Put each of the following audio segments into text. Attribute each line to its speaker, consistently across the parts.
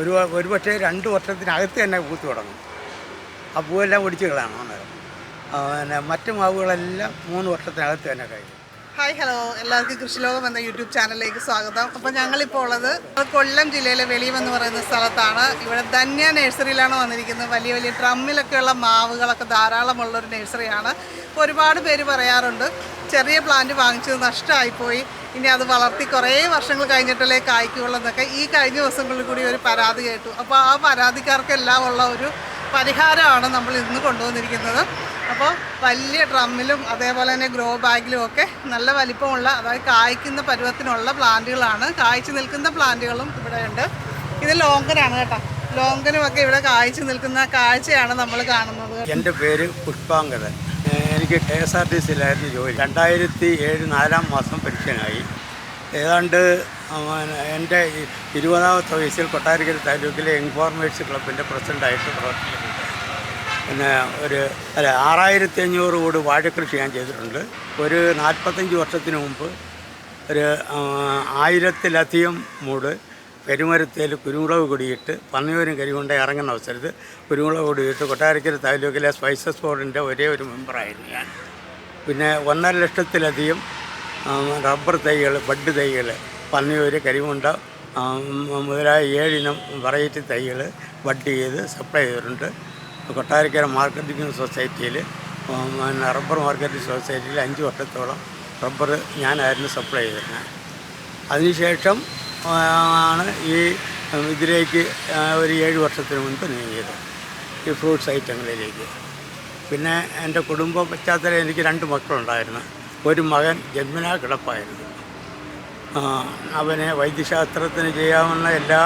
Speaker 1: ഒരു ഒരു പക്ഷേ രണ്ട് വർഷത്തിനകത്ത് തന്നെ പൂത്ത് തുടങ്ങും. ആ പൂവെല്ലാം ഒടിച്ചുകളാണ് അന്നേരം. പിന്നെ മറ്റു മാവുകളെല്ലാം മൂന്ന് വർഷത്തിനകത്ത് തന്നെ കഴിയും.
Speaker 2: Hi hello. എല്ലാവർക്കും കൃഷിലോകം എന്ന യൂട്യൂബ് ചാനലിലേക്ക് സ്വാഗതം. അപ്പോൾ ഞങ്ങളിപ്പോൾ ഉള്ളത് കൊല്ലം ജില്ലയിലെ വെളിയം എന്ന് പറയുന്ന സ്ഥലത്താണ്. ഇവിടെ ധന്യ നഴ്സറിയിലാണ് വന്നിരിക്കുന്നത്. വലിയ വലിയ ഡ്രമ്മിലൊക്കെയുള്ള മാവുകളൊക്കെ ധാരാളമുള്ള ഒരു നഴ്സറിയാണ് ഒരുപാട് പേര് പറയാറുണ്ട്. ചെറിയ പ്ലാന്റ് വാങ്ങിച്ചത് നഷ്ടമായിപ്പോയി. ഇനി അത് വളർത്തി കുറേ വർഷങ്ങൾ കഴിഞ്ഞിട്ടല്ലേ കായ്ക്കുള്ളൂ എന്നൊക്കെ ഈ കഴിഞ്ഞ ദിവസങ്ങളിൽ കൂടി ഒരു പരാതി കേട്ടു. അപ്പോൾ ആ പരാതിക്കാർക്കെല്ലാം ഉള്ള ഒരു പരിഹാരമാണ് നമ്മൾ ഇന്ന് കൊണ്ടുവന്നിരിക്കുന്നത്. അപ്പോൾ വലിയ ഡ്രമ്മിലും അതേപോലെ തന്നെ ഗ്രോ ബാഗിലും ഒക്കെ നല്ല വലിപ്പമുള്ള അതായത് കായ്ക്കുന്ന പരുവത്തിനുള്ള പ്ലാന്റുകളാണ്. കായ്ച്ച് നിൽക്കുന്ന പ്ലാന്റുകളും ഇവിടെ ഉണ്ട്. ഇത് ലോങ്കനാണ് കേട്ടോ. ലോങ്കനും ഒക്കെ ഇവിടെ കായ്ച്ചു നിൽക്കുന്ന കാഴ്ചയാണ് നമ്മൾ കാണുന്നത്.
Speaker 1: എന്റെ പേര് പുഷ്പാങ്കദൻ ഏഹ് എനിക്ക് കെ എസ് ആർ ടി സിയിലായിരുന്നു ജോലി. രണ്ടായിരത്തി ഏഴ് നാലാം മാസം പെൻഷനായി. ഏതാണ്ട് എന്റെ ഇരുപതാമത്തെ വയസ്സിൽ കൊട്ടാരക്കര താലൂക്കിലെ ഇൻഫോർമേഴ്സ് ക്ലബിന്റെ പ്രസിഡന്റായിട്ട് പ്രവർത്തിച്ചിട്ടുണ്ട് പിന്നെ ഒരു അല്ല ആറായിരത്തി അഞ്ഞൂറ് കൂട് വാഴക്കൃഷി ഞാൻ ചെയ്തിട്ടുണ്ട്. ഒരു നാൽപ്പത്തഞ്ച് വർഷത്തിന് മുമ്പ് ഒരു ആയിരത്തിലധികം മൂട് പെരുമരത്തേൽ കുരുമുളക് കൊടിയിട്ട് പന്നിയൂരും കരികൊണ്ട ഇറങ്ങുന്ന അവസരത്ത് കുരുമുളക് കൊടിയിട്ട് കൊട്ടാരക്കര താലൂക്കിലെ സ്പൈസസ് ബോർഡിന്റെ ഒരേ ഒരു മെമ്പറായിരുന്നു ഞാൻ. പിന്നെ ഒന്നര ലക്ഷത്തിലധികം റബ്ബർ തൈകൾ ബഡ് തൈകൾ പന്നിയൂര് കരിമുണ്ട മുതലായ ഏഴിനം വെറൈറ്റി തൈകൾ ബഡ് ചെയ്ത് സപ്ലൈ ചെയ്തിട്ടുണ്ട്. കൊട്ടാരക്കര മാർക്കറ്റിംഗ് സൊസൈറ്റിയിൽ പിന്നെ റബ്ബർ മാർക്കറ്റിംഗ് സൊസൈറ്റിയിൽ അഞ്ച് വർഷത്തോളം റബ്ബർ ഞാനായിരുന്നു സപ്ലൈ ചെയ്തിരുന്നത്. അതിനുശേഷം ആണ് ഈ ഇതിലേക്ക് ഒരു ഏഴ് വർഷത്തിന് മുൻപ് നീങ്ങിയത്. ഈ ഫ്രൂട്ട്സ് ഐറ്റങ്ങളിലേക്ക്. പിന്നെ എന്റെ കുടുംബ പശ്ചാത്തലം എനിക്ക് രണ്ട് മക്കളുണ്ടായിരുന്നു. ഒരു മകൻ ജന്മനാ കിടപ്പായിരുന്നു. അവനെ വൈദ്യശാസ്ത്രത്തിന് ചെയ്യാവുന്ന എല്ലാ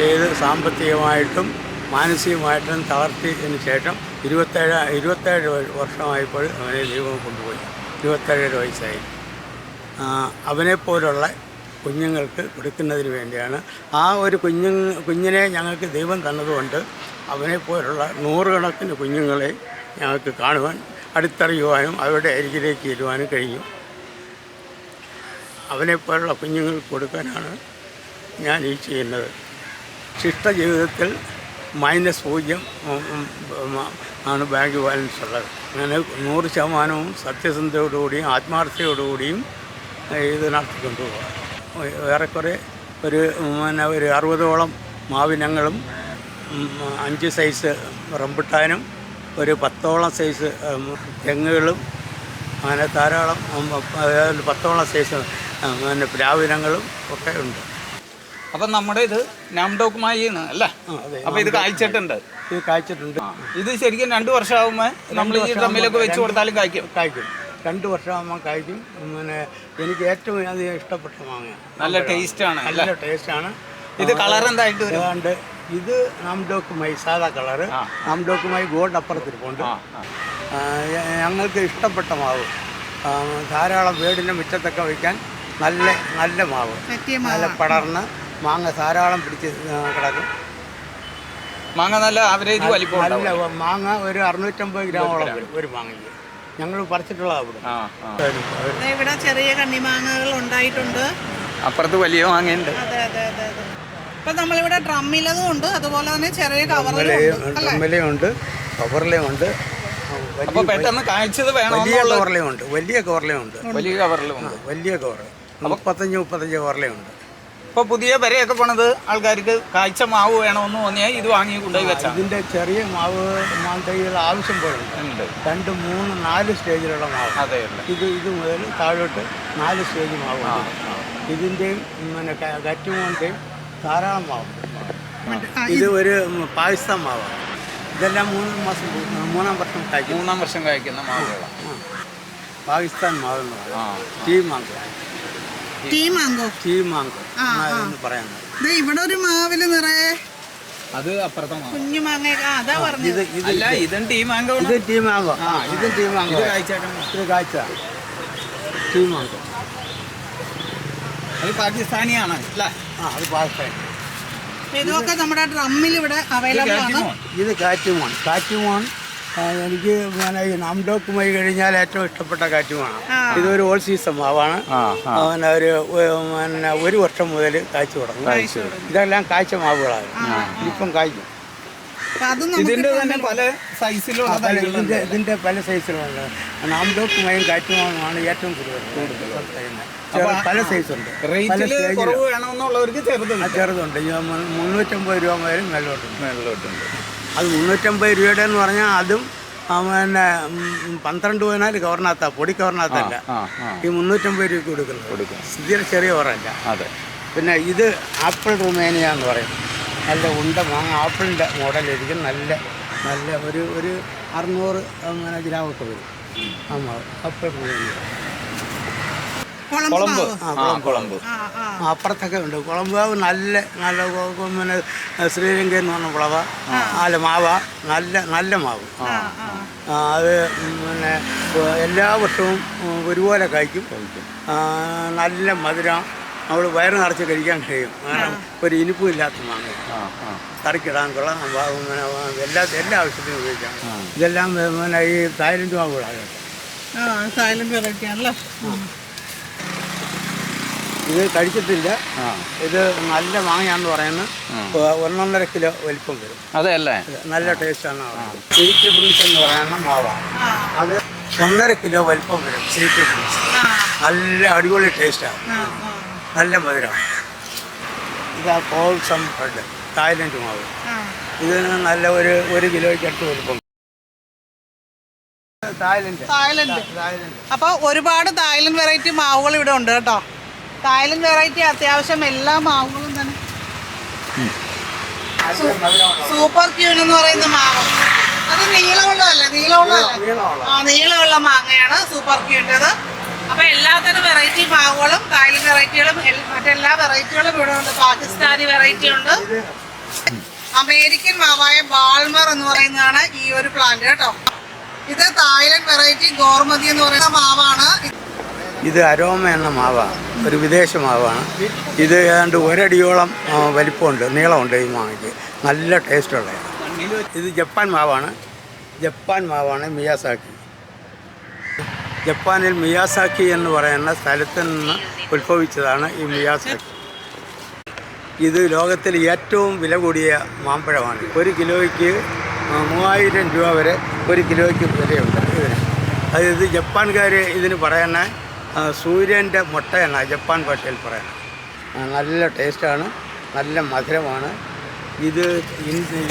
Speaker 1: ചെയ്ത് സാമ്പത്തികമായിട്ടും മാനസികമായിട്ടും തളർത്തിയതിന് ശേഷം ഇരുപത്തേഴ് ഇരുപത്തേഴ് വർഷമായപ്പോൾ അവനെ ദൈവം കൊണ്ടുപോയി. ഇരുപത്തേഴര വയസ്സായി. അവനെപ്പോലുള്ള കുഞ്ഞുങ്ങൾക്ക് കൊടുക്കുന്നതിന് വേണ്ടിയാണ്. ആ ഒരു കുഞ്ഞു കുഞ്ഞിനെ ഞങ്ങൾക്ക് ദൈവം തന്നതുകൊണ്ട് അവനെ പോലുള്ള നൂറുകണക്കിന് കുഞ്ഞുങ്ങളെ ഞങ്ങൾക്ക് കാണുവാൻ അടുത്തറിയുവാനും അവരുടെ അരികിലേക്ക് ഇരുവാനും കഴിഞ്ഞു. അവനെപ്പോലുള്ള കുഞ്ഞുങ്ങൾക്ക് കൊടുക്കാനാണ് ഞാൻ ഈ ചെയ്യുന്നത്. ശിഷ്ട ജീവിതത്തിൽ മൈനസ് പൂജ്യം ആണ് ബാങ്ക് ബാലൻസ് ഉള്ളത്. അങ്ങനെ നൂറ് ശതമാനവും സത്യസന്ധയോടുകൂടിയും ആത്മാർത്ഥതയോടുകൂടിയും ഇത് നടത്തിക്കൊണ്ടുപോകാം. ഏറെക്കുറെ ഒരു പിന്നെ ഒരു അറുപതോളം മാവിനങ്ങളും അഞ്ച് സൈസ് റംബുട്ടാനും ഒരു പത്തോളം സൈസ് തെങ്ങുകളും അങ്ങനെ ധാരാളം പത്തോളം സൈസ് പിന്നെ പ്ലാവിനങ്ങളും ഒക്കെ ഉണ്ട്.
Speaker 3: അപ്പം നമ്മുടെ ഇത് നാംഡോക്കുമായിന്ന് അല്ലേ? അപ്പം ഇത് കായ്ച്ചിട്ടുണ്ട്.
Speaker 1: ഇത് കായ്ച്ചിട്ടുണ്ട്.
Speaker 3: ഇത് ശരിക്കും രണ്ട് വർഷമാകുമ്പോൾ നമ്മൾ ഈ ഡ്രമ്മിലൊക്കെ വെച്ച് കൊടുത്താലും കായ്ക്കും.
Speaker 1: കായ്ക്കും. രണ്ട് വർഷമാകുമ്പോൾ കഴിക്കും. പിന്നെ എനിക്ക് ഏറ്റവും അധികം ഇഷ്ടപ്പെട്ട മാങ്ങ
Speaker 3: നല്ല ടേസ്റ്റാണ്
Speaker 1: നല്ല ടേസ്റ്റാണ്.
Speaker 3: ഇത് കളർ എന്തായിട്ട്
Speaker 1: ഏതാണ്ട് ഇത് നാംഡോക്കുമായി സാധാ കളറ്. നാംഡോക്കുമായി ഗോൾഡ് അപ്പുറത്തിരിപ്പുണ്ട്. ഞങ്ങൾക്ക് ഇഷ്ടപ്പെട്ട മാവ്. ധാരാളം വീടിന്റെ മുറ്റത്തൊക്കെ വയ്ക്കാൻ നല്ല നല്ല മാവ്. നല്ല പടർന്ന് മാങ്ങ ധാരാളം പിടിച്ച് കിടക്കും.
Speaker 3: മാങ്ങ നല്ല ആവറേജ് വലിപ്പം
Speaker 1: നല്ല മാങ്ങ ഒരു അറുന്നൂറ്റമ്പത് ഗ്രാമോളം വരും ഒരു മാങ്ങയ്ക്ക്. ഞങ്ങൾ പറിച്ചിട്ടുള്ളതാണ് അവിടെ
Speaker 3: ആ, ആ.
Speaker 2: ഇവിടെ ചെറിയ കണ്ണിമാങ്ങകൾ ഉണ്ടായിട്ടുണ്ട്.
Speaker 3: അപ്പുറത്ത് വലിയ മാങ്ങയുണ്ട്.
Speaker 2: അതെ അതെ അതെ അതെ. ഇപ്പൊ നമ്മളിവിടെ ഡ്രമ്മിലതും ഉണ്ട്. അതുപോലെ തന്നെ ചെറിയ കവറിലും ഉണ്ട് അല്ലേ?
Speaker 1: ഡ്രമ്മിലയും ഉണ്ട് കവറിലയും ഉണ്ട്.
Speaker 3: അപ്പൊ പെട്ടെന്ന് കായ്ച്ചത് വേണം
Speaker 1: വലിയ കവറിലുണ്ട് ഉണ്ട് വലിയ കവറിലുണ്ട് ഉണ്ട്.
Speaker 3: വലിയ കവറിലും ഉണ്ട്.
Speaker 1: വലിയ കവർ മുപ്പത്തഞ്ച് മുപ്പത്തഞ്ച് കവറിലയും ഉണ്ട്
Speaker 3: ഇപ്പൊ പുതിയ വരയൊക്കെ പോണത് ആൾക്കാർക്ക് കാഴ്ച മാവ് വേണമെന്ന് തോന്നിയാൽ ഇത് വാങ്ങി കൊണ്ടുപോയി വെച്ചാൽ
Speaker 1: ഇതിന്റെ ചെറിയ മാവ് മാന്തൈകൾ ആവശ്യം പോലെ ഉണ്ട്. രണ്ട് മൂന്ന് നാല് സ്റ്റേജിലുള്ള മാവ്.
Speaker 3: അതെ
Speaker 1: ഇത് ഇത് മുതൽ താഴോട്ട് നാല് സ്റ്റേജ് മാവ് ഇതിന്റെയും പിന്നെ കറ്റുമോന്റെയും ധാരാളം മാവ് ഇത് ഒരു പായസം മാവ് മാവാണ്. ഇതെല്ലാം മൂന്ന് മാസം മൂന്നാം വർഷം കായ്ക്കും
Speaker 3: മൂന്നാം വർഷം കായ്ക്കുന്ന മാവുകളാണ്.
Speaker 1: പാകിസ്ഥാൻ മാവ് എന്ന് പറയും T mango
Speaker 2: T mango
Speaker 1: T mango എന്ന് പറയുന്നത്
Speaker 2: ദേ ഇവിടെ ഒരു മാവിൽ നിറയെ
Speaker 3: അത് അപ്പുറത്തെ
Speaker 2: കുഞ്ഞു മാങ്ങ അതാ പറഞ്ഞത്
Speaker 1: ഇത് ഇത്
Speaker 3: അല്ല ഇതും ടീ മാങ്കോ
Speaker 1: ഇത് ടീ മാങ്കോ ആ ഇത് ടീ മാങ്കോ
Speaker 3: ഇത് കായ്ച്ചേക്കണം
Speaker 1: ഇത് കാഴ്ച. ടീ മാങ്കോ
Speaker 3: അത് പാകിസ്ഥാനിയാണ്? അല്ലേ?
Speaker 1: ആ അത് പാകിസ്ഥാനി.
Speaker 2: ഇതൊക്കെ നമ്മുടെ ഡ്രമ്മിൽ ഇവിടെ അവൈലബിൾ ആണ്
Speaker 1: ഇത് കാറ്റുമോൺ കാറ്റുമോൺ എനിക്ക് പിന്നെ നാംഡോക്ക് നാംഡോക്കുമായി കഴിഞ്ഞാൽ ഏറ്റവും ഇഷ്ടപ്പെട്ട കാറ്റുമാണ് ഇതൊരു ഓൾ സീസൺ മാവാണ്. പിന്നെ ഒരു പിന്നെ ഒരു വർഷം മുതൽ കാഴ്ച തുടങ്ങും. ഇതെല്ലാം കാഴ്ച മാവുകളാണ്. ഇപ്പം കായ്ക്കും
Speaker 3: ഇതിന്റെ തന്നെ പല സൈസിലുള്ള
Speaker 1: പല
Speaker 3: തൈകളുണ്ട്.
Speaker 1: ഇതിന്റെ ഇതിന്റെ പല സൈസിലുണ്ട് നാംഡോക്കുമായും ഏറ്റവും കൂടുതൽ പല സൈസുണ്ട്. പല
Speaker 3: ചെറുതുണ്ട്.
Speaker 1: ചെറുതുണ്ട്. മു- മുന്നൂറ്റമ്പത് രൂപ മുതൽ മേലോട്ടുണ്ട്.
Speaker 3: മേളിലോട്ടുണ്ട്
Speaker 1: അത് മുന്നൂറ്റമ്പത് രൂപയുടെ എന്ന് പറഞ്ഞാൽ അതും പിന്നെ പന്ത്രണ്ട് പതിനാല് കവറിനകത്താ പൊടി കവറിനകത്തല്ല.
Speaker 3: ആ
Speaker 1: ഈ മുന്നൂറ്റമ്പത് രൂപയ്ക്ക് കൊടുക്കുന്നത്.
Speaker 3: കൊടുക്കും.
Speaker 1: തീരെ ചെറിയ കവറല്ല
Speaker 3: അതെ.
Speaker 1: പിന്നെ ഇത് ആപ്പിൾ റുമേനിയ എന്ന് പറയും. നല്ല ഉണ്ട മാങ്ങ ആപ്പിളിന്റെ മോഡലിരിക്കും നല്ല നല്ല ഒരു ഒരു അറുന്നൂറ് അങ്ങനെ ഗ്രാമൊക്കെ വരും. ആ ആപ്പിൾ റുമേനിയ.
Speaker 2: കുളമ്പ്
Speaker 3: കുളമ്പ്
Speaker 2: മാവ്.
Speaker 3: ആ കുളമ്പ്
Speaker 1: അപ്പുറത്തൊക്കെ ഉണ്ട്. കുളമ്പാവ് നല്ല നല്ല കൊ- പിന്നെ ശ്രീലങ്ക എന്ന് പറഞ്ഞ കുളവ അല്ല മാവ. നല്ല നല്ല മാവ്. അത് പിന്നെ എല്ലാ വർഷവും ഒരുപോലെ കഴിക്കും. നല്ല മധുരം. നമ്മൾ വയറ് നിറച്ച് കഴിക്കാൻ കഴിയും. കാരണം ഒരു ഇനിപ്പും ഇല്ലാത്ത മാങ്ങ. കറിക്കിടാൻ കൊള്ളാം. എല്ലാ എല്ലാ ആവശ്യത്തിനും ഉപയോഗിക്കാം. ഇതെല്ലാം പിന്നെ ഈ തായ്ലൻഡ് മാവുകളാണ്.
Speaker 2: സൈലന്റ് വെറൈറ്റി ആണല്ലോ?
Speaker 1: ഇത് കഴിച്ചിട്ടില്ല. ഇത് നല്ല മാങ്ങയാണെന്ന് പറയുന്നത് ഒന്നൊന്നര കിലോ വലിപ്പം വരും.
Speaker 3: അതെ അല്ലേ?
Speaker 1: നല്ല ടേസ്റ്റാണ് എന്ന് പറയുന്ന മാവാണ് അത് ഒന്നര കിലോ വലിപ്പം വരും. സ്വീറ്റ് പ്രിൻസ് നല്ല അടിപൊളി ടേസ്റ്റാണ് നല്ല മധുരം. ഇതാ കോൾസം ബ്രെഡ് തായ്ലൻഡ് മാവ്.
Speaker 2: ഇത്
Speaker 1: ഇതിന് നല്ല ഒരു ഒരു കിലോയ്ക്ക് അടുത്ത് വലിപ്പം. തായ്ലൻഡ്.
Speaker 2: തായ്ലൻഡ്.
Speaker 1: തായ്ലൻഡ്
Speaker 2: അപ്പോൾ ഒരുപാട് തായ്ലൻഡ് വെറൈറ്റി മാവുകൾ ഇവിടെ ഉണ്ട് കേട്ടോ. തായ്ലൻഡ് വെറൈറ്റി അത്യാവശ്യം എല്ലാ മാവുകളും തന്നെ. സൂപ്പർ ക്യൂൻ എന്ന് പറയുന്ന മാവ്. അത് നീളമുള്ളതല്ലേ? നീളമുള്ളതല്ലേ?
Speaker 1: നീളമുള്ള.
Speaker 2: ആ നീളമുള്ള മാങ്ങയാണ് സൂപ്പർ ക്യൂന്റെത് അപ്പൊ എല്ലാത്തരം വെറൈറ്റി മാവുകളും കായൽ വെറൈറ്റികളും മറ്റെല്ലാ വെറൈറ്റികളും ഇവിടെ ഉണ്ട്. പാകിസ്ഥാനി വെറൈറ്റി ഉണ്ട്. അമേരിക്കൻ മാവായ ബാൾമർ എന്ന് പറയുന്നതാണ് ഈ ഒരു പ്ലാന്റ് കേട്ടോ. ഇത് തായ്ലൻഡ് വെറൈറ്റി ഗോർമതി എന്ന് പറയുന്ന മാവാണ്.
Speaker 1: ഇത് അരോമ എന്ന മാവാണ് ഒരു വിദേശ മാവാണ്. ഇത് ഏതാണ്ട് ഒരടിയോളം വലിപ്പമുണ്ട് നീളമുണ്ട് ഈ മാവയ്ക്ക് നല്ല ടേസ്റ്റുള്ളതാണ്. ഇത് ജപ്പാൻ മാവാണ്. ജപ്പാൻ മാവാണ് മിയാസാക്കി. ജപ്പാനിൽ മിയാസാക്കി എന്ന് പറയുന്ന സ്ഥലത്ത് നിന്ന് ഉത്ഭവിച്ചതാണ് ഈ മിയാസാക്കി. ഇത് ലോകത്തിൽ ഏറ്റവും വില കൂടിയ മാമ്പഴമാണ്. ഒരു കിലോയ്ക്ക് മൂവായിരം രൂപ വരെ ഒരു കിലോയ്ക്ക് വിലയുണ്ട്. ഇതിന് അതായത് ജപ്പാൻകാർ ഇതിന് പറയുന്ന സൂര്യന്റെ മുട്ട എന്നാണ് ജപ്പാൻ ഭാഷയിൽ പറയുന്നത് നല്ല ടേസ്റ്റാണ് നല്ല മധുരമാണ്. ഇത്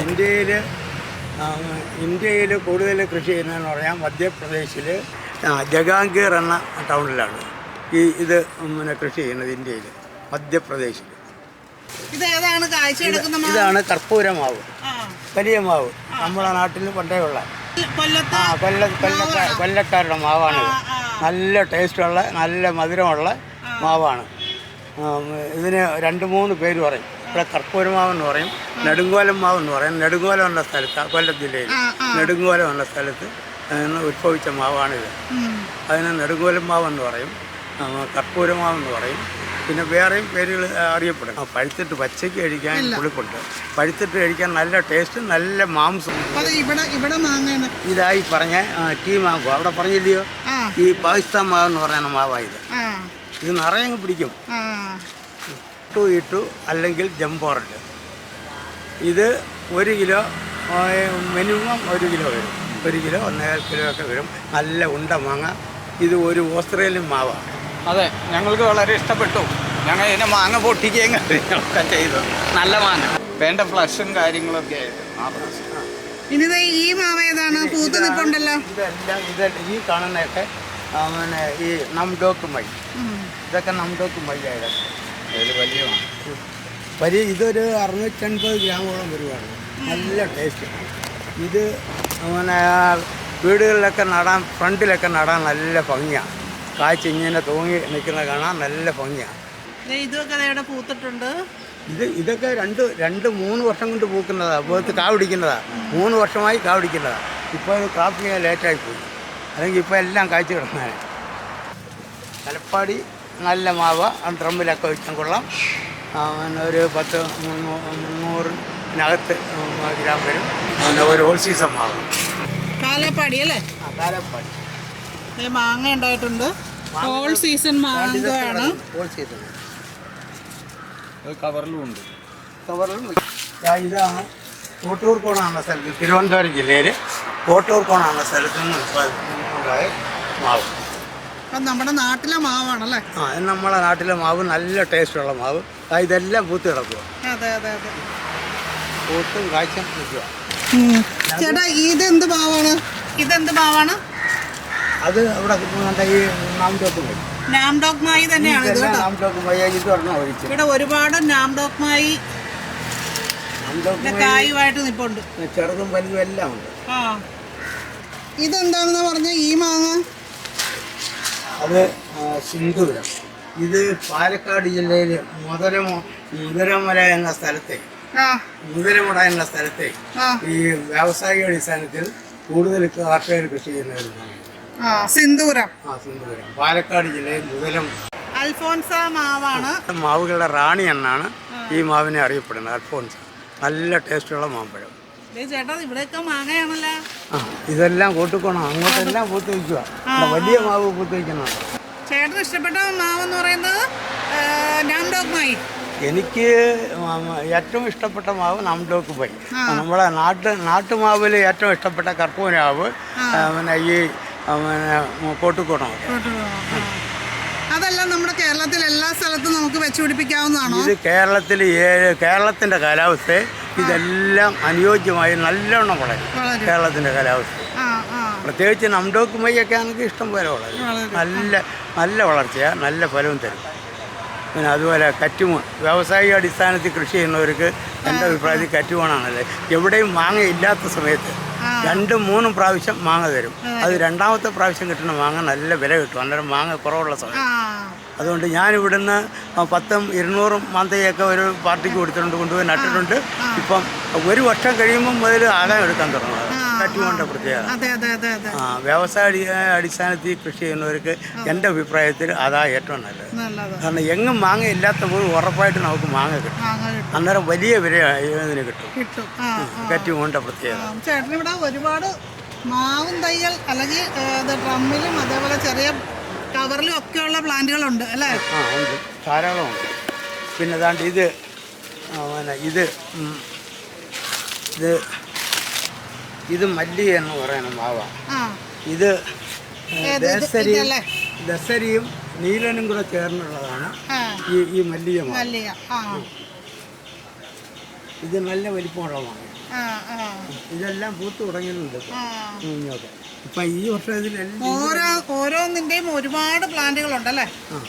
Speaker 1: ഇന്ത്യയിൽ ഇന്ത്യയിൽ കൂടുതൽ കൃഷി ചെയ്യുന്നതെന്ന് പറഞ്ഞാൽ മധ്യപ്രദേശിൽ ജഗാംഗീർ എന്ന ടൗണിലാണ് ഈ ഇത് പിന്നെ കൃഷി ചെയ്യുന്നത് ഇന്ത്യയിൽ മധ്യപ്രദേശിൽ ഇതാണ് കർപ്പൂര മാവ്. വലിയ മാവ്. നമ്മുടെ നാട്ടിൽ പണ്ടേ ഉള്ള. കൊല്ലക്കാരുടെ മാവാണിത്. നല്ല ടേസ്റ്റുള്ള നല്ല മധുരമുള്ള മാവാണ്. ഇതിന് രണ്ട് മൂന്ന് പേര് പറയും. ഇവിടെ കർപ്പൂര മാവെന്ന് പറയും നെടുങ്കോലം മാവെന്ന് പറയും. നെടുങ്കോലം എന്ന സ്ഥലത്ത് കൊല്ലം ജില്ലയിൽ. നെടുങ്കോലം എന്ന സ്ഥലത്ത് നിന്ന് ഉത്ഭവിച്ച മാവാണിത്. അതിന് നെടുങ്കോലം മാവെന്ന് പറയും ആ, കർപ്പൂര മാവെന്ന് പറയും. പിന്നെ വേറെയും പേരുകൾ അറിയപ്പെടും. ആ, പഴുത്തിട്ട് പച്ചയ്ക്ക് കഴിക്കാൻ പുളിപ്പുണ്ട്. പഴുത്തിട്ട് കഴിക്കാൻ നല്ല ടേസ്റ്റ് നല്ല മാംസം. ഇതായി പറഞ്ഞ ടീ മാങ്കോ അവിടെ പറഞ്ഞില്ലയോ? ഈ പാകിസ്ഥാൻ മാവ് എന്ന് പറയുന്ന മാവായത് ഇത് നിറയെ പിടിക്കും. ഇട്ടു ഇട്ടു അല്ലെങ്കിൽ ജംബോറിട്ട് ഇത് ഒരു കിലോ മിനിമം ഒരു കിലോ വരും. ഒരു കിലോ ഒന്നേകാൽ കിലോ ഒക്കെ വരും. നല്ല ഉണ്ട മാങ്ങ. ഇത് ഒരു ഓസ്ട്രേലിയൻ മാവാണ്
Speaker 3: അതെ ഞങ്ങൾക്ക് വളരെ ഇഷ്ടപ്പെട്ടു. ഞങ്ങൾ ഇതിനെ മാങ്ങ പൊട്ടിക്കുകയും കാര്യങ്ങളൊക്കെ ചെയ്തു. നല്ല മാങ്ങ. വേണ്ട ഫ്ലഷും കാര്യങ്ങളൊക്കെ ആയിട്ട് ആ ഫ്ലഷ്.
Speaker 2: ഇനി ഈ മാവ ഏതാണ്? പൂത്ത് നിൽപ്പുണ്ടല്ലോ
Speaker 1: ഇതെല്ലാം ഇതെല്ലാം ഈ കാണുന്നതൊക്കെ പിന്നെ ഈ നംഡോക്ക് മൈ
Speaker 2: ഉം.
Speaker 1: ഇതൊക്കെ നംഡോക്ക് മൈ ആയിരുന്നു
Speaker 3: ഇതിൽ വലിയ
Speaker 1: വലിയ ഇതൊരു അറുന്നൂറ്റൻപത് ഗ്രാമോളം വരുവാണ്. നല്ല ടേസ്റ്റ് ഇത് അങ്ങനെ വീടുകളിലൊക്കെ നടാൻ ഫ്രണ്ടിലൊക്കെ നടാൻ നല്ല ഭംഗിയാണ് കാഴ്ച ഇങ്ങനെ തൂങ്ങി നിൽക്കുന്ന കാണാൻ നല്ല ഭംഗിയാണ്
Speaker 2: ഇതൊക്കെ ദേ ഇവിടെ പൂത്തിട്ടുണ്ട്.
Speaker 1: ഇത് ഇതൊക്കെ രണ്ട് രണ്ട് മൂന്ന് വർഷം കൊണ്ട് പൂക്കുന്നതാണ് പോത്ത് കാ പിടിക്കുന്നതാണ് മൂന്ന് വർഷമായി കാ പിടിക്കുന്നതാണ് ഇപ്പോൾ കാപ്പി കാപ്പി ലേറ്റായി പോയി. അല്ലെങ്കിൽ ഇപ്പോൾ എല്ലാം കാഴ്ച കിടന്നാണ് തലപ്പാടി നല്ല മാവ് ആ ഡ്രമ്മിലൊക്കെ വെച്ചാൽ കൊള്ളാം. ഒരു പത്ത് മുന്നൂ- മുന്നൂറിനകത്ത് ഗ്രാം വരും. പിന്നെ ഒരു ഹോൾ സീസൺ മാവ്.
Speaker 2: തലപ്പാടി കാലപ്പാടി അല്ലേ?
Speaker 1: ആ കാലപ്പാടി.
Speaker 2: മാങ്ങ ഉണ്ടായിട്ടുണ്ട്. ഹോൾ സീസൺ മാങ്ങയാണ്
Speaker 1: ഹോൾ സീസൺ
Speaker 3: കവറിലും ഉണ്ട്.
Speaker 1: കവറിലും ഇതാണ് കോട്ടൂർ കോണാണ് സ്ഥലത്ത്. തിരുവനന്തപുരം ജില്ലയിൽ കോട്ടൂർ കോണാണ് സ്ഥലത്ത് നിന്ന് ഉണ്ടായ മാവ്.
Speaker 2: അപ്പം നമ്മുടെ നാട്ടിലെ മാവാണല്ലേ?
Speaker 1: ആ നമ്മളെ നാട്ടിലെ മാവ് നല്ല ടേസ്റ്റുള്ള മാവ്. ആ ഇതെല്ലാം പൂത്ത് കിടക്കുക
Speaker 2: അതെ അതെ അതെ.
Speaker 1: പൂത്തും കാഴ്ച നിൽക്കുക
Speaker 2: ചേട്ടാ ഇതെന്ത് മാവാണ്? ഇതെന്ത് മാവാണ്?
Speaker 1: അത് ഇവിടെ കണ്ട ഈ
Speaker 2: തന്നെയാണ് ഇത് കേട്ടോ.
Speaker 1: നാംടോക്ക് പോയി ഇത് ഒരെണ്ണം ഒഴിച്ച്.
Speaker 2: ഇവിടെ ഒരുപാട് നാംഡോക്മായി
Speaker 1: നാംടോക്ക്
Speaker 2: കായുമായിട്ട് നിപ്പുണ്ട്.
Speaker 1: ചെറുതും വലുതും എല്ലാം ഉണ്ട്.
Speaker 2: ആ. ഇതെന്താണെന്ന് പറഞ്ഞ? ഈ മാങ്ങ?
Speaker 1: അത് ആ, സിന്ദൂരം. ഇത് പാലക്കാട് ജില്ലയിലെ മുതലമോ മുതലമല എന്ന സ്ഥലത്തെ മുതലമുട എന്ന സ്ഥലത്തെ ഈ വ്യാവസായിക അടിസ്ഥാനത്തിൽ കൂടുതൽ കർഷകർ കൃഷി ചെയ്യുന്ന ഒരു
Speaker 2: ആ സിന്ദൂരം.
Speaker 1: ആ സിന്ദൂരം. പാലക്കാട് ജില്ലയിൽ മുതലം.
Speaker 2: അൽഫോൻസ മാവാണ്.
Speaker 1: മാവുകളുടെ റാണി എന്നാണ് ഈ മാവിനെ അറിയപ്പെടുന്നത് അൽഫോൻസ. നല്ല ടേസ്റ്റുള്ള മാമ്പഴം.
Speaker 2: ചേട്ടാ ഇവിടെയൊക്കെ മാങ്ങയാണല്ലോ?
Speaker 1: ആ ഇതെല്ലാം കൂട്ടിക്കോണം. അങ്ങോട്ടെല്ലാം പൂത്ത് വയ്ക്കുക വലിയ മാവ് പൂത്ത് വെക്കണം
Speaker 2: ചേട്ടന് ഇഷ്ടപ്പെട്ട മാവെന്ന് പറയുന്നത് നാംഡോക് മായി
Speaker 1: എനിക്ക് ഏറ്റവും ഇഷ്ടപ്പെട്ട മാവ് നാംഡോക്ക് പൈ നമ്മളെ നാട്ട് നാട്ടുമാവിൽ ഏറ്റവും ഇഷ്ടപ്പെട്ട കർപ്പൂരാവ് പിന്നെ ഈ പിന്നെ കോട്ടുകോണം
Speaker 2: അതെല്ലാം നമ്മുടെ കേരളത്തിൽ എല്ലാ സ്ഥലത്തും നമുക്ക് വെച്ചുപിടിപ്പിക്കാവുന്നതാണോ?
Speaker 1: ഇത് കേരളത്തിൽ കേരളത്തിന്റെ കാലാവസ്ഥ ഇതെല്ലാം അനുയോജ്യമായി നല്ലോണം വളരും.
Speaker 2: കേരളത്തിന്റെ
Speaker 1: കേരളത്തിന്റെ കാലാവസ്ഥ. പ്രത്യേകിച്ച് നമ്മുടെ മയ്യൊക്കെ ആണെങ്കിൽ ഇഷ്ടം പോലെ വളരും. നല്ല നല്ല വളർച്ചയാണ് നല്ല ഫലവും തരും. പിന്നെ അതുപോലെ കറ്റുമോൺ വ്യാവസായിക അടിസ്ഥാനത്തിൽ കൃഷി ചെയ്യുന്നവർക്ക് എന്റെ അഭിപ്രായത്തിൽ കറ്റുമോണാണല്ലേ. എവിടെയും മാങ്ങ ഇല്ലാത്ത സമയത്ത് രണ്ടും മൂന്നും പ്രാവശ്യം മാങ്ങ തരും. അത് രണ്ടാമത്തെ പ്രാവശ്യം കിട്ടുന്ന മാങ്ങ നല്ല വില കിട്ടും. അന്നേരം മാങ്ങ കുറവുള്ള സമയം. അതുകൊണ്ട് ഞാൻ ഇവിടുന്ന് പത്തും ഇരുന്നൂറും മാന്തയൊക്കെ ഒരു പാർട്ടിക്ക് കൊടുത്തിട്ടുണ്ട് കൊണ്ടുപോയി നട്ടിട്ടുണ്ട്. ഇപ്പം ഒരു വർഷം കഴിയുമ്പോൾ മുതൽ ആദായം എടുക്കാൻ തുടങ്ങുന്നത് കറ്റുമോണ്ട പ്രത്യേകത. ആ വ്യവസായ അടി- അടിസ്ഥാനത്തിൽ കൃഷി ചെയ്യുന്നവർക്ക് എന്റെ അഭിപ്രായത്തിൽ അതാ ഏറ്റവും നല്ലത്. കാരണം എങ്ങും മാങ്ങ ഇല്ലാത്തപ്പോൾ ഉറപ്പായിട്ട് നമുക്ക് മാങ്ങ കിട്ടും. അന്നേരം വലിയ വില ഇതിന് കിട്ടും. കറ്റുമോണ്ട പ്രത്യേകത.
Speaker 2: ചേട്ടനിവിടെ ഒരുപാട് മാവും തൈകൾ അല്ലെങ്കിൽ ഡ്രമ്മിലും അതേപോലെ ചെറിയ കവറിലും ഒക്കെയുള്ള പ്ലാന്റുകളുണ്ട് അല്ലേ?
Speaker 1: ആ ഉണ്ട്. ധാരാളം ഉണ്ട് പിന്നെ ദാണ്ട് ഇത് ആ, പിന്നെ ഇത് ഉം, ഇത് ഇത് മല്ലി എന്ന് പറയുന്ന മാവാണ്
Speaker 2: ആ.
Speaker 1: ഇത്
Speaker 2: ഏത് ഇത്
Speaker 1: ദസരി
Speaker 2: ഇതല്ലേ?
Speaker 1: ദസരിയും നീലനും കൂടെ ചേർന്നുള്ളതാണ്
Speaker 2: ആ.
Speaker 1: ഈ ഈ മല്ലിക മാവ്.
Speaker 2: മല്ലിക ആ.
Speaker 1: ഇത് നല്ല വലിപ്പമുള്ള മാവ്
Speaker 2: ആ ആ.
Speaker 1: ഇതെല്ലാം പൂത്ത്
Speaker 2: ആ.
Speaker 1: ഇങ്ങോട്ട്. ഇപ്പം ഈ വർഷം ഇതിലെല്ലാം
Speaker 2: ഓരോ ഓരോന്നിന്റെയും ഒരുപാട് പ്ലാന്റുകളുണ്ടല്ലേ?
Speaker 1: ആ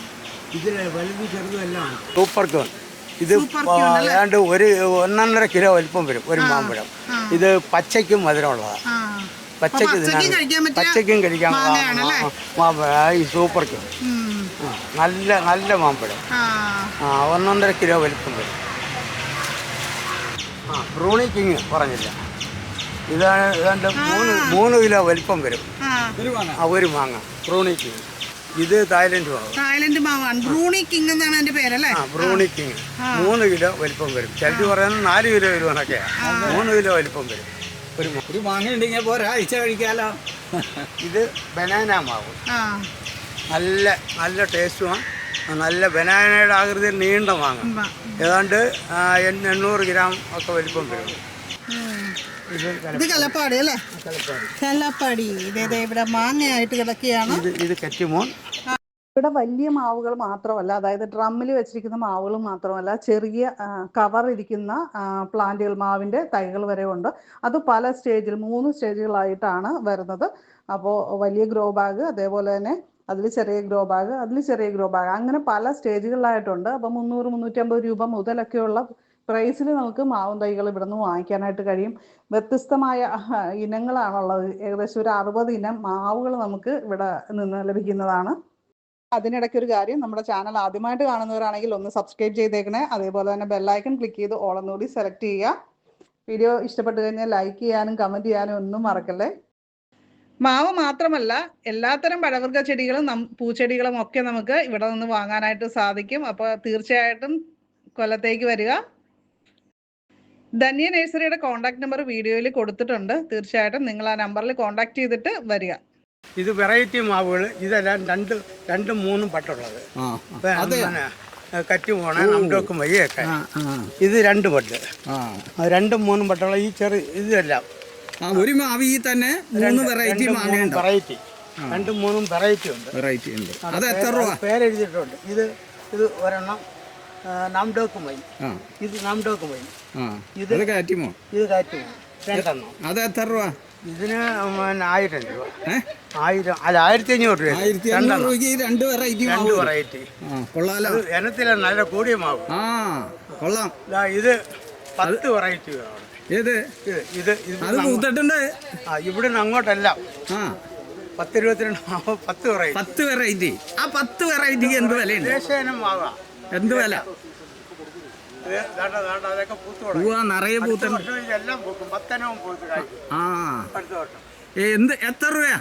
Speaker 1: ഇതിൽ വലുതും ചെറുതും എല്ലാം സൂപ്പർ ക്യൂൺ ഇത്
Speaker 2: സൂപ്പർ ക്യൂൺ അല്ലേ?
Speaker 1: ഏതാണ്ട് ഒരു ഒന്നൊന്നര കിലോ വലിപ്പം വരും ഒരു മാമ്പഴം. ഇത് പച്ചയ്ക്കും മധുരമുള്ളതാണ് പച്ചയ്ക്ക്
Speaker 2: പച്ചയ്ക്കും കഴിക്കാൻ?
Speaker 1: മാമ്പഴം ഈ സൂപ്പർ ക്യൂൺ നല്ല നല്ല മാമ്പഴം.
Speaker 2: ആ.
Speaker 1: ആ ഒന്നൊന്നര കിലോ വലിപ്പം വരും. ആ റൂണി കിങ് പറഞ്ഞില്ല. ഇതാണ് ഇതാണ്ട് മൂന്ന് മൂന്ന് കിലോ വലിപ്പം വരും.
Speaker 2: ആ.
Speaker 1: ഒരു മാങ്ങ. Brunei king. ഇത് തായ്ലൻഡ് മാവ്.
Speaker 2: തായ്ലൻഡ് മാവാണ്. ബ്രൂണി കിങ് എന്നാണ് അതിന്റെ പേരല്ലേ?
Speaker 1: ആ ബ്രൂണി കിങ്. മൂന്ന് കിലോ വലിപ്പം വരും. ചിലർ പറയുന്നത് നാല് കിലോ വരുമെന്നൊക്കെയാണ് മൂന്ന് കിലോ വലിപ്പം വരും. ഒരു
Speaker 3: ഒരു മാങ്ങ ഉണ്ടെങ്കിൽ ഒരാഴ്ച കഴിക്കാലോ.
Speaker 1: ഇത് ബനാന മാവ്.
Speaker 2: ആ.
Speaker 1: നല്ല നല്ല ടേസ്റ്റുമാണ് നല്ല ബനാനയുടെ ആകൃതിയിൽ നീണ്ട മാങ്ങ. ഏതാണ്ട് എണ്ണൂറ് ഗ്രാം ഒക്കെ വലിപ്പം വരും. ഇത് കല-
Speaker 2: ഇത് കലപ്പാടി അല്ലേ?
Speaker 1: കലപ്പാടി.
Speaker 2: കലപ്പാടി. ഇതേ ഇവിടെ മാങ്ങയായിട്ട് കിടക്കുകയാണ്.
Speaker 1: ഇത് കറ്റുമോൻ.
Speaker 2: ഇവിടെ വലിയ മാവുകൾ മാത്രമല്ല അതായത് ഡ്രമ്മിൽ വെച്ചിരിക്കുന്ന മാവുകൾ മാത്രമല്ല ചെറിയ കവർ ഇരിക്കുന്ന പ്ലാന്റുകൾ മാവിന്റെ തൈകൾ വരെ ഉണ്ട്. അത് പല സ്റ്റേജിൽ മൂന്ന് സ്റ്റേജുകളായിട്ടാണ് വരുന്നത്. അപ്പോൾ വലിയ ഗ്രോ ബാഗ് അതേപോലെ തന്നെ അതിൽ ചെറിയ ഗ്രോ ബാഗ് അതിൽ ചെറിയ ഗ്രോ ബാഗ്. അങ്ങനെ പല സ്റ്റേജുകളിലായിട്ടുണ്ട്. അപ്പോൾ മുന്നൂറ് മുന്നൂറ്റമ്പത് രൂപ മുതലൊക്കെയുള്ള പ്രൈസിൽ നമുക്ക് മാവും തൈകൾ ഇവിടെ നിന്ന് വാങ്ങിക്കാനായിട്ട് കഴിയും. വ്യത്യസ്തമായ ഇനങ്ങളാണുള്ളത്. ഏകദേശം ഒരു അറുപത് ഇനം മാവുകൾ നമുക്ക് ഇവിടെ നിന്ന് ലഭിക്കുന്നതാണ്. അതിനിടയ്ക്ക് ഒരു കാര്യം നമ്മുടെ ചാനൽ ആദ്യമായിട്ട് കാണുന്നവരാണെങ്കിൽ ഒന്ന് സബ്സ്ക്രൈബ് ചെയ്തേക്കണേ. അതേപോലെ തന്നെ ബെല്ലൈക്കൺ ക്ലിക്ക് ചെയ്ത് ഓൾ കൂടി സെലക്ട് ചെയ്യുക. വീഡിയോ ഇഷ്ടപ്പെട്ട് കഴിഞ്ഞാൽ ലൈക്ക് ചെയ്യാനും കമന്റ് ചെയ്യാനും ഒന്നും മറക്കല്ലേ? മാവ് മാത്രമല്ല എല്ലാത്തരം പഴവർഗ ചെടികളും പൂച്ചെടികളും ഒക്കെ നമുക്ക് ഇവിടെ നിന്ന് വാങ്ങാനായിട്ട് സാധിക്കും. അപ്പോൾ തീർച്ചയായിട്ടും കൊല്ലത്തേക്ക് വരിക. ധന്യ നഴ്സറിയുടെ കോൺടാക്ട് നമ്പർ വീഡിയോയിൽ കൊടുത്തിട്ടുണ്ട്. തീർച്ചയായിട്ടും നിങ്ങൾ ആ നമ്പറിൽ കോൺടാക്ട് ചെയ്തിട്ട് വരിക.
Speaker 1: ഇത് വെറൈറ്റി മാവുകൾ. ഇതെല്ലാം രണ്ട് രണ്ടും മൂന്നും പട്ടുള്ളത്. കറ്റി പോണ നമ്ടോക്കും വയ്യൊക്കെ ഇത് രണ്ട് പട്ട്. രണ്ടും മൂന്നും പട്ടുള്ള ഈ ചെറു ഇതെല്ലാം.
Speaker 3: ആ ഒരു മാവി തന്നെ മൂന്ന് വെറൈറ്റി
Speaker 1: വെറൈറ്റി രണ്ടും മൂന്നും വെറൈറ്റി ഉണ്ട്.
Speaker 3: വെറൈറ്റി ഉണ്ട്. അത് എത്ര രൂപ?
Speaker 1: പേരെഴുതിയിട്ടുണ്ട്. ഇത് ഇത് ഒരെണ്ണം നാംഡോക്കും വൈ
Speaker 3: ആ.
Speaker 1: ഇത് നാംഡോക്കും
Speaker 3: ഇത്
Speaker 1: ഇത് രണ്ടെണ്ണം.
Speaker 3: അത് എത്ര രൂപ?
Speaker 1: ഇതിന് ആയിരം രൂപ. ആയിരം അല്ല ആയിരത്തി അഞ്ഞൂറ് രൂപ.
Speaker 3: ആയിരത്തി അഞ്ഞൂറ് രൂപയ്ക്ക് ഈ രണ്ട് വെറൈറ്റി
Speaker 1: രണ്ട് വെറൈറ്റി
Speaker 3: കൊള്ളാലോ.
Speaker 1: ഇത് നല്ല കൂടിയ മാവ്.
Speaker 3: ആ കൊള്ളാം.
Speaker 1: ഇത് പത്ത് വെറൈറ്റി
Speaker 3: ഏത്?
Speaker 1: ഇത്
Speaker 3: അത് പൂത്തിട്ടുണ്ട്.
Speaker 1: ആ അങ്ങോട്ടെല്ലാം.
Speaker 3: ആ.
Speaker 1: മാവ് പത്ത് വെറൈറ്റി
Speaker 3: പത്ത് വെറൈറ്റി ആ പത്ത് വെറൈറ്റിക്ക് എന്ത് വിലയുണ്ട്?
Speaker 1: ദേശീയ മാവാ.
Speaker 3: എന്ത് വില? പൂവാ നിറയെ പൂത്തുണ്ട്
Speaker 1: പൂക്കും പത്തനവും പൂത്ത്. കായ്ക്കും
Speaker 3: ആ.
Speaker 1: അടുത്ത വർഷം
Speaker 3: എന്ത് എത്ര രൂപയാ?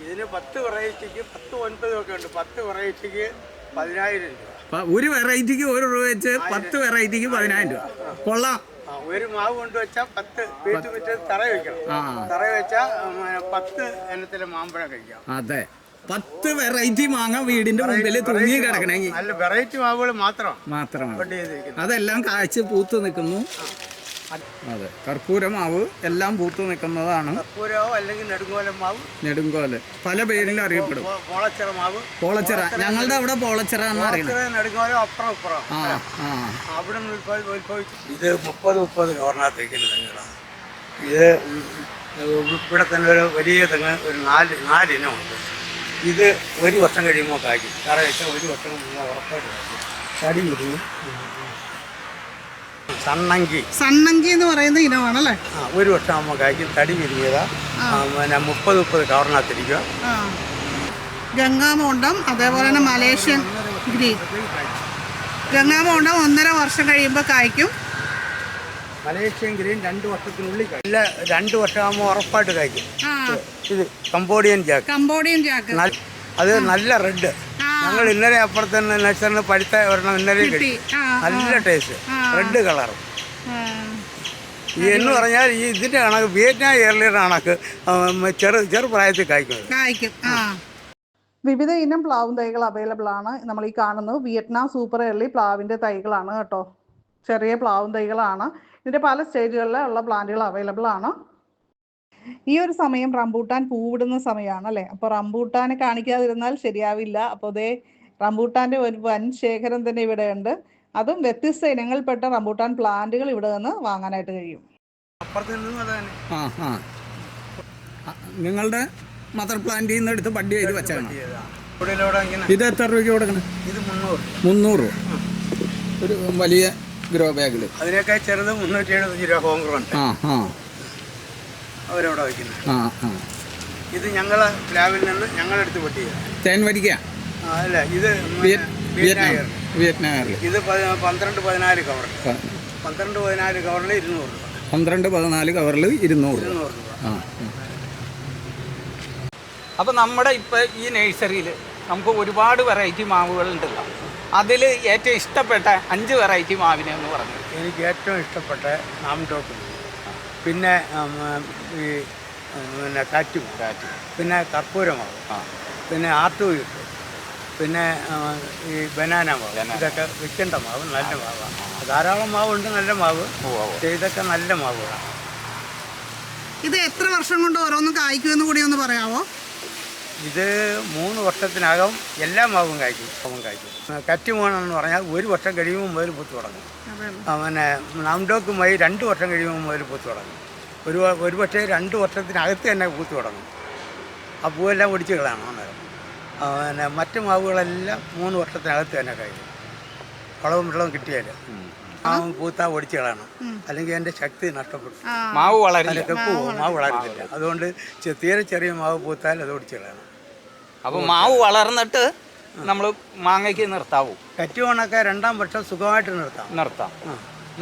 Speaker 1: ഇതിന് പത്ത് വെറൈറ്റിക്ക് പത്ത് ഒൻപതും ഒക്കെ ഉണ്ട്. പത്ത് വെറൈറ്റിക്ക് പതിനായിരം രൂപ.
Speaker 3: ഒരു വെറൈറ്റിക്ക് ഒരു രൂപ വെച്ച് പത്ത് വെറൈറ്റിക്ക് പതിനായിരം രൂപ. കൊള്ളാം.
Speaker 1: ഒരു മാവ് കൊണ്ടുവച്ചാൽ പത്ത് വീട്ടു വിറ്റ് തറ വെക്കണം. തറ വെച്ചാൽ പത്ത് ഇനത്തിലെ മാമ്പഴം കഴിക്കാം.
Speaker 3: അതെ. പത്ത് വെറൈറ്റി മാങ്ങ വീടിന്റെ മുമ്പിൽ തൂങ്ങി കിടക്കണമെങ്കിൽ
Speaker 1: അല്ല വെറൈറ്റി മാവുകൾ മാത്രം
Speaker 3: മാത്രമാണ്. അതെല്ലാം കാഴ്ച പൂത്ത് നിൽക്കുന്നു. അതെ. കർപ്പൂര മാവ് എല്ലാം പൂത്ത് നിൽക്കുന്നതാണ്.
Speaker 1: നെടുങ്കോലം.
Speaker 3: പല പേരിലും അറിയപ്പെടും.
Speaker 1: പോളച്ചിറ
Speaker 3: ഞങ്ങളുടെ അവിടെ പോളച്ചിറ എന്ന് അറിയണം
Speaker 1: ഇത് മുപ്പത് മുപ്പത് ഇത് ഇവിടെ തന്നെ ഒരു വലിയ തെങ്ങ് ഒരു നാല് നാലിനമുണ്ട് ഇത് ഒരു വർഷം കഴിയുമ്പോൾ കായ്ക്കും. കാരണം വെച്ചാൽ ഒരു വർഷം ഉറപ്പായിട്ട് കായ്ക്കും. തടി സണ്ണങ്കി.
Speaker 2: സണ്ണങ്കി എന്ന് പറയുന്ന ഇനമാണല്ലേ?
Speaker 1: ആ ഒരു വർഷം ആകുമ്പോൾ കായ്ക്കും. തടി വിരിഞ്ഞതാ പിന്നെ മുപ്പത് മുപ്പത്
Speaker 2: കവറിനകത്തിരിക്കുക. ഗംഗാമോണ്ടം അതേപോലെ തന്നെ മലേഷ്യൻ ഗ്രീൻ. ഗംഗാമോണ്ടം ഒന്നര വർഷം കഴിയുമ്പോൾ കായ്ക്കും.
Speaker 1: മലേഷ്യൻ ഗ്രീൻ രണ്ട് വർഷത്തിനുള്ളിൽ കായ്ക്കും ഇല്ല രണ്ട് വർഷമാകുമ്പോൾ ഉറപ്പായിട്ട്
Speaker 2: കഴിക്കും.
Speaker 1: ഇത് കംബോഡിയൻ ജാക്ക്.
Speaker 2: Cambodian Jack.
Speaker 1: അത് നല്ല റെഡ് ഞങ്ങൾ ഇന്നലെ അപ്പുറത്ത് തന്നെ നഴ്സറിന് പഴുത്ത ഒരെണ്ണം ഇന്നലെ
Speaker 2: കിട്ടി.
Speaker 1: നല്ല ടേസ്റ്റ് റെഡ് കളർ എന്ന് പറഞ്ഞാൽ ഈ ഇതിന്റെ കണക്ക് വിയറ്റ്നാം എയർലിയുടെ കണക്ക് ചെറു ചെറുപ്രായത്തിൽ കായ്ക്കുന്നത്
Speaker 2: കായ്ക്കും വിവിധ ഇനം പ്ലാവും തൈകൾ അവൈലബിൾ ആണ്. നമ്മൾ ഈ കാണുന്നത് വിയറ്റ്നാം സൂപ്പർ എർലി പ്ലാവിന്റെ തൈകളാണ് കേട്ടോ. ചെറിയ പ്ലാവും തൈകളാണ്. ഇതിന്റെ പല സ്റ്റേജുകളിലുള്ള പ്ലാന്റുകൾ അവൈലബിൾ ആണ്. ഈ ഒരു സമയം റംബൂട്ടാൻ പൂവിടുന്ന സമയമാണ് അല്ലേ? അപ്പോൾ റംബൂട്ടാനെ കാണിക്കാതിരുന്നാൽ ശരിയാവില്ല. അപ്പോൾ അതേ റംബൂട്ടാന്റെ ഒരു വൻ ശേഖരം തന്നെ ഇവിടെ ഉണ്ട്. അതും വ്യത്യസ്ത ഇനങ്ങളിൽപ്പെട്ട റംബൂട്ടാൻ പ്ലാന്റുകൾ ഇവിടെ നിന്ന് വാങ്ങാനായിട്ട് കഴിയും.
Speaker 3: നിങ്ങളുടെ മദർ പ്ലാന്റിൽ നിന്ന് എടുത്ത് ബഡ് ചെയ്ത് വെച്ചാണ്. ഇത് എത്ര രൂപയ്ക്ക് കൊടുക്കണം?
Speaker 1: ഇത് മുന്നൂറ്.
Speaker 3: മുന്നൂറ്. രൂപ ഒരു വലിയ ഗ്രോ ബാഗിൽ
Speaker 1: അതിനൊക്കെ ചെറുത് മുന്നൂറ്റി എഴുപത്തഞ്ച് രൂപ ഹോങ്കറുണ്ട്
Speaker 3: ആ ആ.
Speaker 1: അവരവിടെ വയ്ക്കുന്നത്.
Speaker 3: ആ ആ.
Speaker 1: ഇത് ഞങ്ങൾ പ്ലാവിൽ നിന്ന് ഞങ്ങളെടുത്ത് പൊട്ടിയത്.
Speaker 3: തേൻ വരിക്ക?
Speaker 1: ആ, അല്ല ഇത്
Speaker 3: വിയ-
Speaker 1: വിയറ്റ്നാം
Speaker 3: വിയറ്റ്നാമിൽ
Speaker 1: ഇത് പന്ത്രണ്ട് പതിനാല് കവർ പന്ത്രണ്ട് പതിനാല് കവറിൽ ഇരുന്നൂറ് രൂപ.
Speaker 3: പന്ത്രണ്ട് പതിനാല് കവറിൽ ഇരുന്നൂറ് രൂപ.
Speaker 1: ഇരുന്നൂറ് രൂപ.
Speaker 3: ആ അപ്പോൾ നമ്മുടെ ഇപ്പോൾ ഈ നഴ്സറിയിൽ നമുക്ക് ഒരുപാട് വെറൈറ്റി മാവുകളുണ്ടല്ലോ അതിൽ ഏറ്റവും ഇഷ്ടപ്പെട്ട അഞ്ച് വെറൈറ്റി മാവിനെ എന്ന് പറഞ്ഞു.
Speaker 1: എനിക്ക് ഏറ്റവും ഇഷ്ടപ്പെട്ട നാംടോക്ക് പിന്നെ ഈ പിന്നെ കാറ്റും. കാറ്റു. പിന്നെ കർപ്പൂരമാവ്
Speaker 3: ആ.
Speaker 1: പിന്നെ ആർട്ടുവീട്ട് പിന്നെ ഈ ബനാന മാവ്. ഇതൊക്കെ വിൽക്കേണ്ട മാവ് നല്ല മാവാണ് ധാരാളം മാവുണ്ട് നല്ല മാവ്. ഇതൊക്കെ നല്ല മാവുകളാണ്
Speaker 2: ഇത് എത്ര വർഷം കൊണ്ട് ഓരോന്നും കായ്ക്കുമെന്ന് കൂടി ഒന്ന് പറയാമോ
Speaker 1: ഇത് മൂന്ന് വർഷത്തിനകം എല്ലാ മാവും കായ്ക്കും മാവും കായ്ക്കും. കറ്റുമോണെന്ന് പറഞ്ഞാൽ ഒരു വർഷം കഴിയുമ്പോൾ മുതൽ പൂത്ത് തുടങ്ങും. പിന്നെ നാംഡോക്കുമായി രണ്ട് വർഷം കഴിയുമ്പോൾ മുതൽ പൂത്ത് തുടങ്ങും. ഒരു ഒരു പക്ഷേ രണ്ട് വർഷത്തിനകത്ത് തന്നെ പൂത്ത് തുടങ്ങും. ആ പൂവെല്ലാം ഒടിച്ചു കളയണം അന്നേരം പിന്നെ മറ്റു മാവുകളെല്ലാം മൂന്ന് വർഷത്തിനകത്ത് തന്നെ കഴിയും വളവും വെള്ളവും കിട്ടിയാൽ. ആ പൂത്താ ഒടിച്ച് കളയണം അല്ലെങ്കിൽ എന്റെ ശക്തി നഷ്ടപ്പെടും
Speaker 3: മാവ് വളരില്ല.
Speaker 1: മാവ് വളരത്തില്ല അതുകൊണ്ട് തീരെ ചെറിയ മാവ് പൂത്താൽ അത് ഒടിച്ച് കളയണം
Speaker 3: അപ്പോൾ മാവ് വളർന്നിട്ട് നമ്മൾ മാങ്ങയ്ക്ക് നിർത്താവൂ.
Speaker 1: കറ്റി കറ്റുമണൊക്കെ രണ്ടാം വർഷം സുഖമായിട്ട് നിർത്താം.
Speaker 3: നിർത്താം.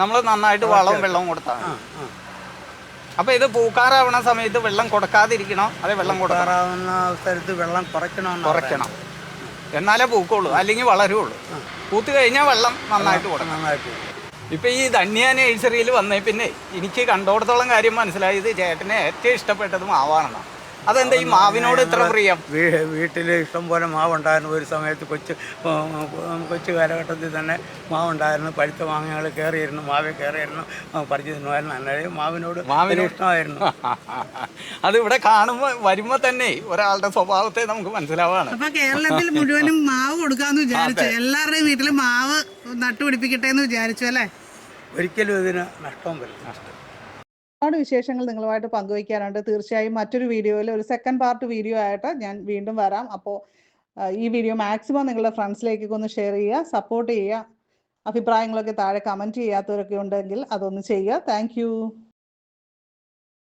Speaker 3: നമ്മൾ നന്നായിട്ട് വളവും വെള്ളവും കൊടുത്താൽ
Speaker 1: അപ്പൊ
Speaker 3: അപ്പോൾ ഇത് പൂക്കാറാവണ സമയത്ത് വെള്ളം കൊടുക്കാതിരിക്കണോ? അതെ വെള്ളം
Speaker 1: കൊടുക്കാറാവുന്ന സ്ഥലത്ത് വെള്ളം കുറയ്ക്കണം
Speaker 3: കുറയ്ക്കണം. എന്നാലേ പൂക്കുള്ളൂ. അല്ലെങ്കിൽ വളരുള്ളൂ. പൂത്ത് കഴിഞ്ഞാൽ വെള്ളം നന്നായിട്ട് കൊടുക്കണം.
Speaker 1: നന്നായിട്ട്
Speaker 3: ഇപ്പം ഈ ധന്യ നേഴ്സറിയിൽ വന്നേ പിന്നെ എനിക്ക് കണ്ടോടത്തോളം കാര്യം മനസ്സിലായത് ചേട്ടനെ ഏറ്റവും ഇഷ്ടപ്പെട്ടത് മാവാണെന്നാണ് അതെന്താ ഈ മാവിനോട് ഇത്ര പ്രിയം?
Speaker 1: വീട്ടിൽ ഇഷ്ടംപോലെ മാവുണ്ടായിരുന്നു. ഒരു സമയത്ത് കൊച്ചു കൊച്ചു കാലഘട്ടത്തിൽ തന്നെ മാവുണ്ടായിരുന്നു. പഴുത്ത മാങ്ങകൾ കയറിയിരുന്നു മാവിൽ കയറിയിരുന്നു പറിച്ചു തിന്നുമായിരുന്നു അന്നേരം മാവിനോട്
Speaker 3: മാവിന്
Speaker 1: ഇഷ്ടമായിരുന്നു.
Speaker 3: അത് ഇവിടെ കാണുമ്പോൾ വരുമ്പോൾ തന്നെ ഒരാളുടെ സ്വഭാവത്തെ നമുക്ക് മനസ്സിലാവാണ്.
Speaker 2: അപ്പൊ കേരളത്തിൽ മുഴുവനും മാവ് കൊടുക്കാന്ന് വിചാരിച്ചു. എല്ലാവരുടെയും വീട്ടിൽ മാവ് നട്ടുപിടിപ്പിക്കട്ടെ എന്ന് വിചാരിച്ചു അല്ലേ?
Speaker 1: ഒരിക്കലും ഇതിന് നഷ്ടം വരില്ല.
Speaker 2: ഒരുപാട് വിശേഷങ്ങൾ നിങ്ങളുമായിട്ട് പങ്കുവയ്ക്കാനുണ്ട്. തീർച്ചയായും മറ്റൊരു വീഡിയോയിൽ ഒരു സെക്കൻഡ് പാർട്ട് വീഡിയോ ആയിട്ട് ഞാൻ വീണ്ടും വരാം. അപ്പോൾ ഈ വീഡിയോ മാക്സിമം നിങ്ങളുടെ ഫ്രണ്ട്സിലേക്കൊക്കെ ഒന്ന് ഷെയർ ചെയ്യുക സപ്പോർട്ട് ചെയ്യുക. അഭിപ്രായങ്ങളൊക്കെ താഴെ കമന്റ് ചെയ്യാത്തവരൊക്കെ ഉണ്ടെങ്കിൽ അതൊന്ന് ചെയ്യുക. താങ്ക്